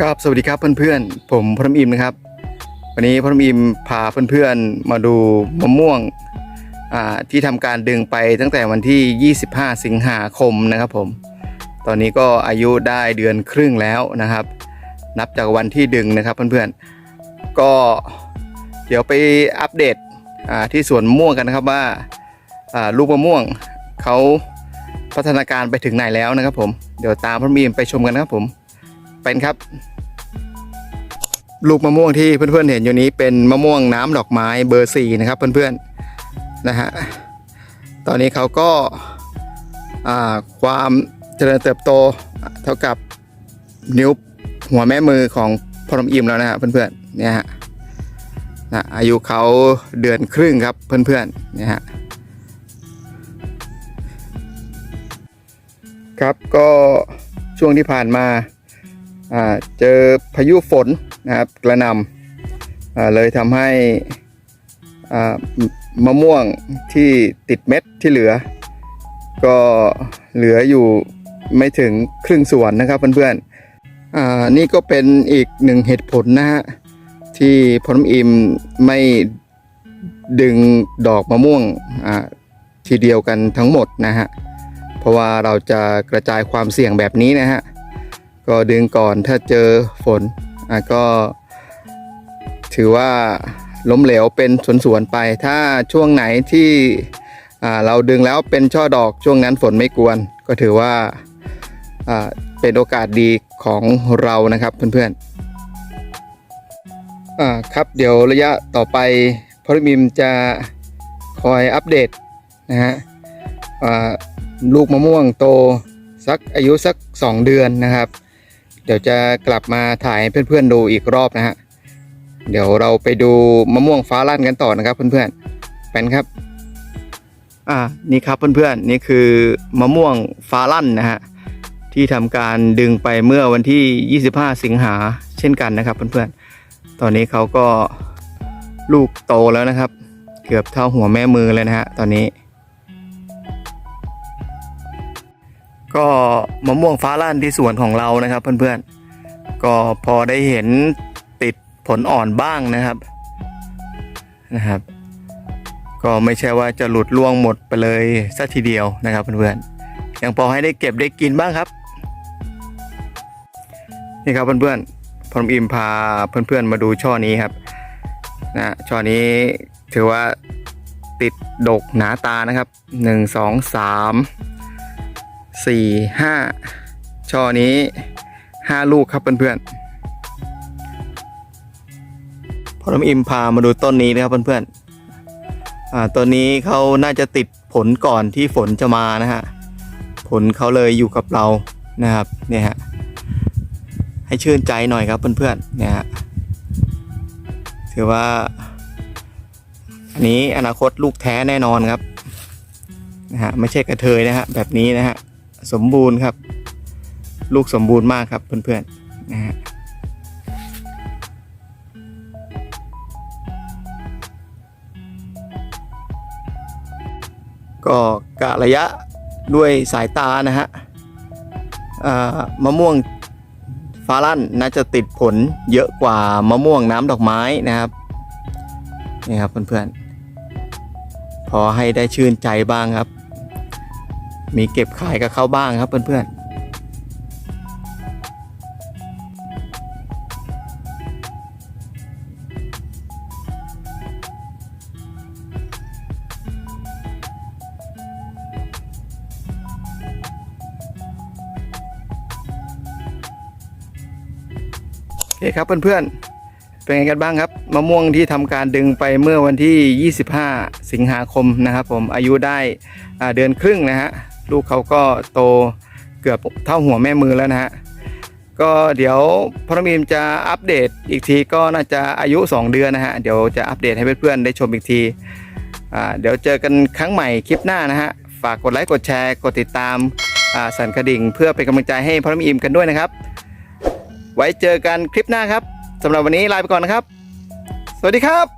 ครับสวัสดีครับเพื่อนๆ ผมพรมอิมนะครับ วันนี้พรมอิมพาเพื่อนๆ มาดูมะม่วงอ่าที่ทำการดึงไปตั้งแต่วันที่ 25 สิงหาคมนะครับผม ตอนนี้ก็อายุได้เดือนครึ่งแล้วนะครับ นับจากวันที่ดึงนะครับเพื่อนๆ ก็เดี๋ยวไปอัปเดตอ่าที่สวนมะม่วงกันนะครับว่าอ่าลูกมะม่วงเขาพัฒนาการไปถึงไหนแล้วนะครับผม เดี๋ยวตามพรมอิมไปชมกันนะครับผมเป็นครับ ลูกมะม่วงที่เพื่อนๆเห็นอยู่นี้เป็นมะม่วงน้ำดอกไม้เบอร์สี่นะครับเพื่อนๆนะฮะตอนนี้เขาก็อ่าความเจริญเติบโตเท่ากับนิ้วหัวแม่มือของพอมอิมแล้วนะฮะเพื่อนๆเนี่ยฮะนะอายุเขาเดือนครึ่งครับเพื่อนๆเนี่ยฮะครับก็ช่วงที่ผ่านมา เจอพายุฝนนะครับกระนำเลยทำให้มะม่วงที่ติดเม็ดที่เหลือ ก็เหลืออยู่ไม่ถึงครึ่งส่วนนะครับเพื่อนๆนี่ก็เป็นอีกหนึ่งเหตุผลนะฮะที่พอลมอิมไม่ดึงดอกมะม่วงทีเดียวกันทั้งหมดนะฮะ เพราะว่าเราจะกระจายความเสี่ยงแบบนี้นะฮะ ก็ดึงก่อนถ้าเจอฝนอะก็ถือว่าล้มเหลวเป็นสวนๆไป ถ้าช่วงไหนที่เราดึงแล้วเป็นช่อดอกช่วงนั้นฝนไม่กวน ก็ถือว่าเป็นโอกาสดีของเรานะครับเพื่อนๆครับเดี๋ยวระยะต่อไปพอลิมิมจะคอยอัปเดตนะฮะลูกมะม่วงโตสักอายุสัก 2 เดือนนะครับ เดี๋ยวจะกลับมาถ่ายให้เพื่อนๆดูอีกรอบนะฮะ เดี๋ยวเราไปดูมะม่วงฟ้าลั่นกันต่อนะครับเพื่อนๆเป็นครับ อ่า นี่ครับเพื่อนๆ นี่คือมะม่วงฟ้าลั่นนะฮะที่ทำการดึงไปเมื่อวันที่ 25 สิงหาเช่นกันนะครับเพื่อนๆ ตอนนี้เขาก็ลูกโตแล้วนะครับ เกือบเท่าหัวแม่มือเลยนะฮะตอนนี้ ก็มะม่วงฟ้าลั่นที่สวนของเรานะครับ เพื่อนๆ ก็พอได้เห็นติดผลอ่อนบ้างนะครับนะครับ ก็ไม่ใช่ว่าจะหลุดล่วงหมดไปเลยสัทีเดียวนะครับเพื่อนๆยังพอให้ได้เก็บได้กินบ้างครับนี่ครับเพื่อนๆผมอิมพาเพื่อนๆมาดูช่อนี้ครับนะช่อนี้ถือว่าติดดกหนาตานะครับหนึ่ง สี่ห้าช่อนี้ห้าลูกครับเพื่อนๆพอผมอิมพามาดูต้นนี้นะครับเพื่อนๆอ่าต้นนี้เขาน่าจะติดผลก่อนที่ฝนจะมานะฮะผลเขาเลยอยู่กับเรานะครับเนี่ยฮะให้ชื่นใจหน่อยครับเพื่อนๆเนี่ยฮะถือว่า อันนี้อนาคตลูกแท้แน่นอนครับนะฮะไม่ใช่กระเทยนะฮะแบบนี้นะฮะ สมบูรณ์ครับ ลูกสมบูรณ์มากครับเพื่อนๆนะฮะก็กะระยะด้วยสายตานะฮะมะม่วงฟ้าลั่นน่าจะติดผลเยอะกว่ามะม่วงน้ำดอกไม้นะครับนี่ครับเพื่อนๆพอให้ได้ชื่นใจบ้างครับ มีเก็บขายกับเขาบ้างครับเพื่อนๆโอเคครับเพื่อนๆ เป็นไงกันบ้างครับมะม่วงที่ทำการดึงไปเมื่อวันที่ 25 สิงหาคมนะครับผมอายุได้เดือนครึ่งนะฮะ ลูกเขาก็โตเกือบเท่าหัวแม่มือแล้วนะฮะก็เดี๋ยวพรมีมจะอัปเดตอีกทีก็น่าจะอายุ 2 เดือนนะฮะเดี๋ยวจะอัปเดตให้เพื่อนๆได้ชมอีกทีอ่าเดี๋ยวเจอกันครั้งใหม่คลิปหน้านะฮะฝากกดไลค์กดแชร์กดติดตามอ่าสั่นกระดิ่ง เพื่อเป็นกำลังใจให้พรมีมกันด้วยนะครับ ไว้เจอกันคลิปหน้าครับสำหรับวันนี้ลาไปก่อนนะครับ สวัสดีครับ